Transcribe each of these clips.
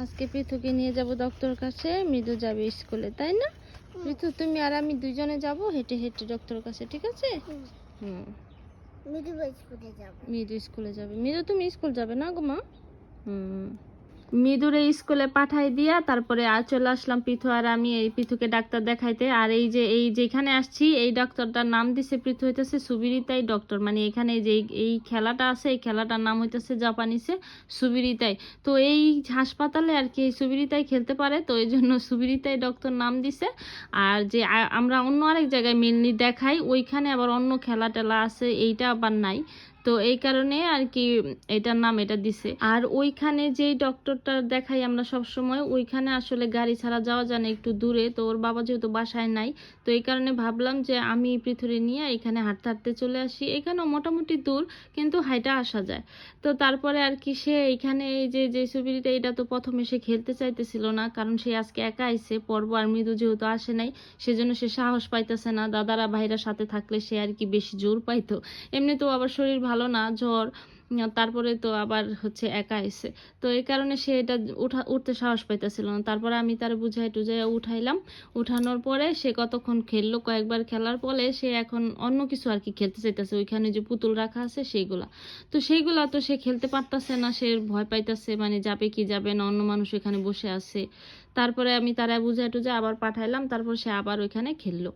আজকে পৃথুকে নিয়ে যাব ডক্টর কাছে মৃদু যাবে স্কুলে তাই না? পৃথু তুমি আর আমি দুজনে যাব হেঁটে হেঁটে ডক্টর কাছে ঠিক আছে? হুম। মৃদু স্কুলে যাবে। মৃদু স্কুলে যাবে। মৃদু তুমি স্কুল যাবে না গো মা? হুম। মৃদুরে স্কুলে পাঠাই দিয়া তারপরে আর চলে আসলাম পৃথু আর আমি এই পৃথুকে ডাক্তার দেখাইতে। আর এই যে, এই যেখানে আসছি, এই ডক্টরটার নাম দিছে পৃথু হইতেছে সুবিরিতাই ডক্টর মানে এখানে যে, এই- খেলাটা আছে, এই খেলাটার নাম হইতেছে জাপানিসে সুবিরিতাই। তো এই হাসপাতালে আর কি সুবিরিতাই খেলতে পারে, তো এই জন্য সুবিরিতাই ডক্টর নাম দিছে। আর যে আমরা অন্য আরেক জায়গায় মেনলি দেখাই, ওইখানে আবার অন্য খেলা টেলা আছে, এইটা আবার নাই। তো এই কারণে আর কি এটার নাম এটা দিছে। আর ওইখানে যেই ডক্টরটা দেখাই আমরা সব সময় ওইখানে আসলে গাড়ি ছাড়া যাওয়া যায় না, একটু দূরে। তো ওর বাবা যেহেতু বাসায় নাই, তো এই কারণে ভাবলাম যে আমি পৃথুরে নিয়ে এখানে হাঁটতে হাঁটতে চলে আসি। এখানেও মোটামুটি দূর, কিন্তু হাইটা আসা যায়। তো তারপরে আর কি সে এইখানে এই যে যে সুবিরিটা এটা তো প্রথমে সে খেলতে চাইতেছিল না, কারণ সে আজকে একা আইছে, পর্ব আর মৃদু যেহেতু আসে নাই, সেজন্য সে সাহস পাইতেছে না। দাদারা ভাইরা সাথে থাকলে সে আর কি বেশি জোর পাইতো। এমনি তো আবার শরীর ভালো না, জ্বর তারপরে তো আবার হচ্ছে একা এসে। তো এই কারণে সে এটা উঠা, উঠতে সাহস পাইতেছিল না। তারপরে আমি তার বুঝাই টুঝাই উঠাইলাম। উঠানোর পরে সে কতক্ষণ খেললো, কয়েকবার খেলার পরে সে এখন অন্য কিছু আর কি খেলতে চাইতেছে। ওইখানে যে পুতুল রাখা আছে সেইগুলা। তো সেইগুলা তো সে খেলতে পারতাছে না, সে ভয় পাইতাছে মানে যাবে কি যাবে না, অন্য মানুষ এখানে বসে আছে। তারপরে আমি তারা বুঝে টুঝে আবার পাঠাইলাম, তারপর সে আবার ওইখানে খেললো।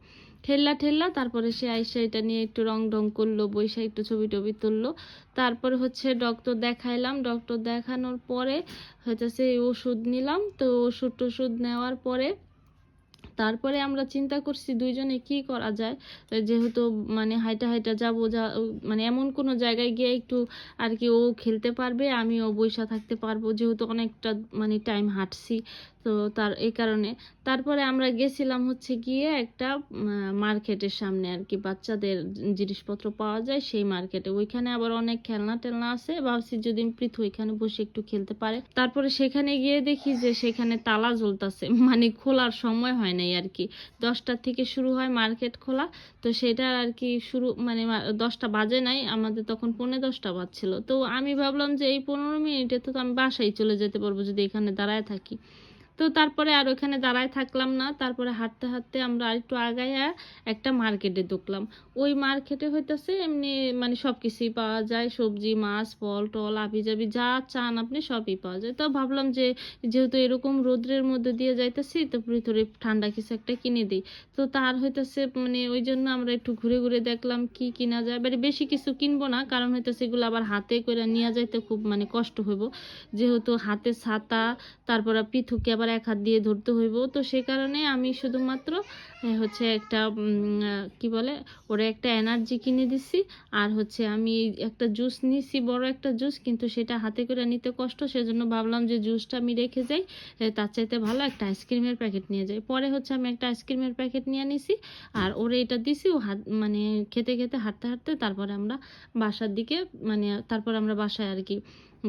ঠেল্লা ঠেল্লা, তারপরে সে আইসা এটা নিয়ে একটু রং ঢং করল বৈশা একটু ছবি টবি তুললো। তারপর হচ্ছে ডক্টর দেখাইলাম ডক্টর দেখানোর পরে হচ্ছে সেই ওষুধ নিলাম। তো ওষুধ টষুধ নেওয়ার পরে তারপরে আমরা চিন্তা করছি দুইজনে কি করা যায়। যেহেতু মানে হাইটা হাইটা যাব, যা মানে এমন কোনো জায়গায় গিয়ে একটু আর কি ও খেলতে পারবে, আমিও বৈশা থাকতে পারব। যেহেতু অনেকটা মানে টাইম হাঁটছি, তো তার, এই কারণে। তারপরে আমরা গেছিলাম হচ্ছে গিয়ে একটা মার্কেটের সামনে আর কি। বাচ্চাদের জিনিসপত্র পাওয়া যায় সেই মার্কেটে। ওইখানে আবার অনেক খেলনা টেলনা আছে। ভাবছি যদি পৃথু ওইখানে বসে একটু খেলতে পারে। তারপরে সেখানে গিয়ে দেখি যে সেখানে তালা জ্বলতাছে। মানে খোলার সময় হয় নাই আর কি দশটার থেকে শুরু হয় মার্কেট খোলা, তো সেটা আর কি শুরু মানে দশটা বাজে নাই, আমাদের তখন পৌনে দশটা বাজছিল। তো আমি ভাবলাম যে এই পনেরো মিনিটে তো আমি বাসায় চলে যেতে পারব যদি এখানে দাঁড়ায় থাকি। তো তারপরে আর ওখানে দাঁড়ায় থাকলাম না। তারপরে হাঁটতে হাঁটতে আমরা আরেকটু আগাইয়া একটা মার্কেটে ঢুকলাম। ওই মার্কেটে হইতাছে এমনি মানে সব কিছুই পাওয়া যায়। সবজি, মাছ, ফল, টল আবি যাবি যা চান আপনি সবই পাওয়া যায়। তো ভাবলাম যে যেহেতু এরকম রোদ্রের মধ্যে দিয়ে যাইতেছি, তো ভিতরে ঠান্ডা কিছু একটা কিনে দিই। তো তার হইতেছে মানে ওই জন্য আমরা একটু ঘুরে ঘুরে দেখলাম কি কিনা যায়। এবারে বেশি কিছু কিনবো না, কারণ হইতেছে এগুলো আবার হাতে করে নিয়ে যাইতে খুব মানে কষ্ট হইব। যেহেতু হাতে ছাতা, তারপরে পিথুকে আবার এক হাত দিয়ে ধরতে হইব। তো সে কারণে আমি শুধুমাত্র হচ্ছে একটা কি বলে, ওরা একটা এনার্জি কিনে দিছি। আর হচ্ছে আমি একটা জুস নিছি, বড় একটা জুস, কিন্তু সেটা হাতে করে নিতে কষ্ট। সেজন্য ভাবলাম যে জুসটা আমি রেখে যাই তার চাইতে ভালো একটা আইসক্রিমের প্যাকেট নিয়ে যাই। পরে হচ্ছে আমি একটা আইসক্রিমের প্যাকেট নিয়ে নিছি, আর ওরে এটা দিছি, ও হাত মানে খেতে খেতে হাঁটতে হাঁটতে তারপরে আমরা বাসার দিকে মানে তারপর আমরা বাসায় আর কি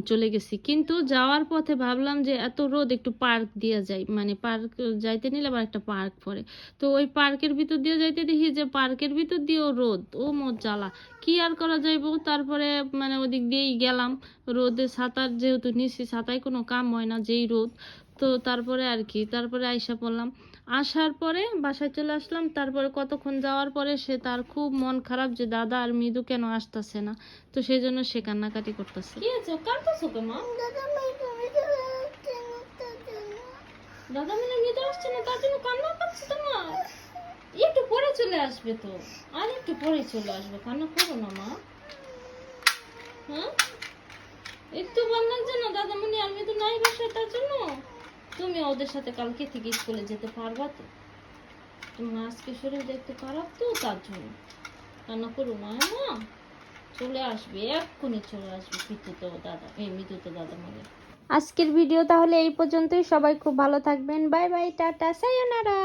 চলে গেছি। কিন্তু যাওয়ার পথে ভাবলাম যে এত রোদ, একটু পার্ক দিয়ে যাই মানে পার্ক যাইতে নিলে আবার একটা পার্ক পরে তো ওই পার্কের ভিতর দিয়ে যাইতে দেখি যে পার্কের ভিতর দিয়েও রোদ ও মোট জ্বালা কি আর করা যাইব? তারপরে মানে ওদিক দিয়েই গেলাম। রোদে সাঁতার যেহেতু নিছি সাঁতায় কোনো কাম হয় না যেই রোদ। তো তারপরে আর কি তারপরে আইসা পড়লাম। আসার পরে বাসায় চলে আসলাম। তারপরে কতক্ষণ যাওয়ার পরে সে তার খুব মন খারাপ যে দাদা আর মৃদু কেন আসতেছে না? তো সেই জন্য সে কান্নাকাটি করতেছে কি হয়েছে কাঁদতেছো কেন দাদা মানে মৃদু আসছে না, তার জন্য কান্না পাচ্ছে তোমার একটু পরে চলে আসবে তো। আর একটু পরে চলে আসবে, কান্না করো না মা। হ্যাঁ? একটু বললাম যে না দাদামণি, আমি তো নাই বাসায়, তার জন্য। তুমি ওদের সাথে কালকে থেকে স্কুলে যেতে পারবা তো। তোমার আজকে শরীরটা একটু খারাপ তো, তার জন্য। কান্না করো না মা চলে আসবে, এক্ষুনি চলে আসবে পিতু তো দাদা, এই মৃদু তো দাদা মানে আজকের ভিডিও তাহলে এই পর্যন্তই। সবাই খুব ভালো থাকবেন। Bye bye tata সায়োনারা